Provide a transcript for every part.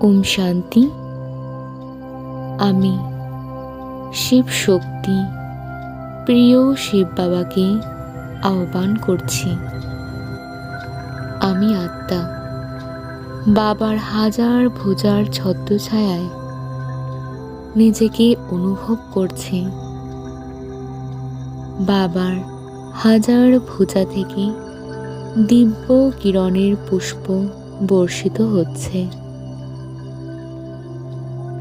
ওম শান্তি। আমি শিব শক্তি, প্রিয় শিব বাবাকে আহ্বান করছি। আমি আত্মা, বাবার হাজার ভুজার ছত্রছায়ায় নিজেকে অনুভব করছি। বাবার হাজার ভুজা থেকে দিব্য কিরণের পুষ্প বর্ষিত হচ্ছে।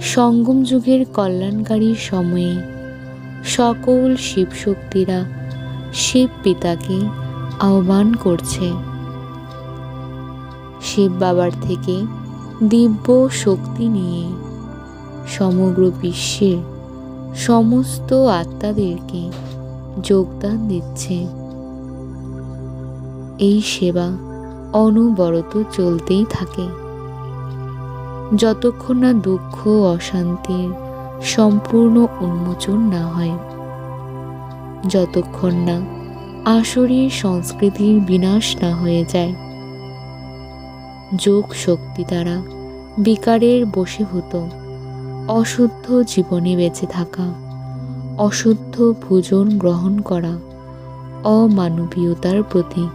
সঙ্গম যুগের কল্যাণকারী সময়ে সকল শিবশক্তিরা শিব পিতাকে আহ্বান করছে। শিব বাবার থেকে দিব্য শক্তি নিয়ে সমগ্র বিশ্বের সমস্ত আত্মাদেরকে যোগদান দিচ্ছে। এই সেবা অনবরত চলতেই থাকে। যতক্ষণ না দুঃখ অশান্তির সম্পূর্ণ উন্মোচন না হয়। যতক্ষণ না আসরের সংস্কৃতির বিনাশ না হয়ে যায়। যোগ শক্তি দ্বারা বিকারের বশীভূত অশুদ্ধ জীবনে বেঁচে থাকা, অশুদ্ধ ভোজন গ্রহণ করা অমানবীয়তার প্রতি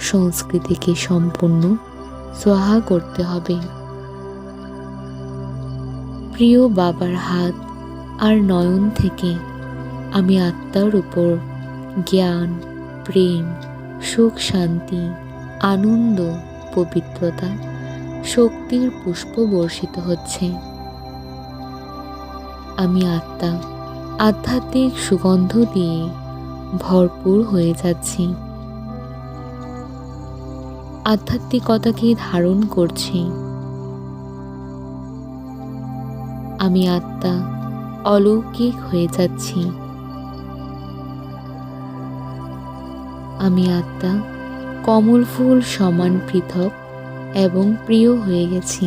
সংস্কৃতিকে সম্পূর্ণ সোহা করতে হবে। প্রিয় বাবার হাত আর নয়ন থেকে আমি আত্মার উপর জ্ঞান, প্রেম, সুখ, শান্তি, আনন্দ, পবিত্রতা, শক্তির পুষ্প বর্ষিত হচ্ছে। আমি আত্মা, আধ্যাত্মিক সুগন্ধ দিয়ে ভরপুর হয়ে যাচ্ছি। আধ্যাত্মিকতাকে ধারণ করছি। আমি আত্মা অলৌকিক হয়ে যাচ্ছি। আমি আত্মা কমল ফুল সমান পৃথক এবং প্রিয় হয়ে গেছি।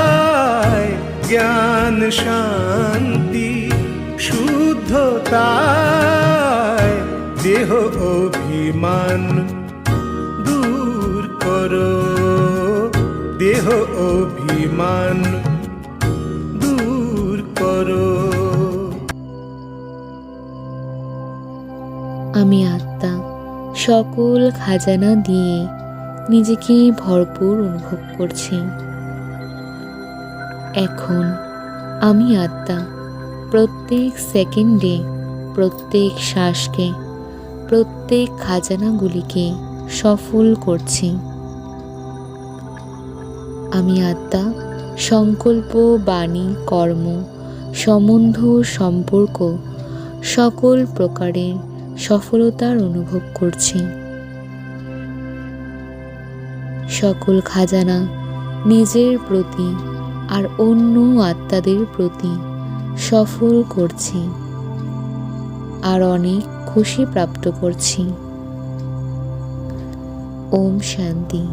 জ্ঞান শান্তি শুদ্ধতায় দেহ অভিমান দূর করো দেহ অভিমান দূর করো আমি আত্মা সকল খাজানা দিয়ে নিজেকে ভরপুর অনুভব করছি। এখন আমি আত্মা। প্রত্যেক সেকেন্ডে, প্রত্যেক শ্বাসকে, প্রত্যেক খাজানাগুলিকে সফল করছি। আমি আত্মা, সংকল্প, বাণী, কর্ম, সম্বন্ধ, সম্পর্ক সকল প্রকারের সফলতার অনুভব করছি। সকল খাজানা নিজের প্রতি আর অন্য আত্মাদের প্রতি সফল করছি আর অনেক খুশি প্রাপ্ত করছি। ওম শান্তি।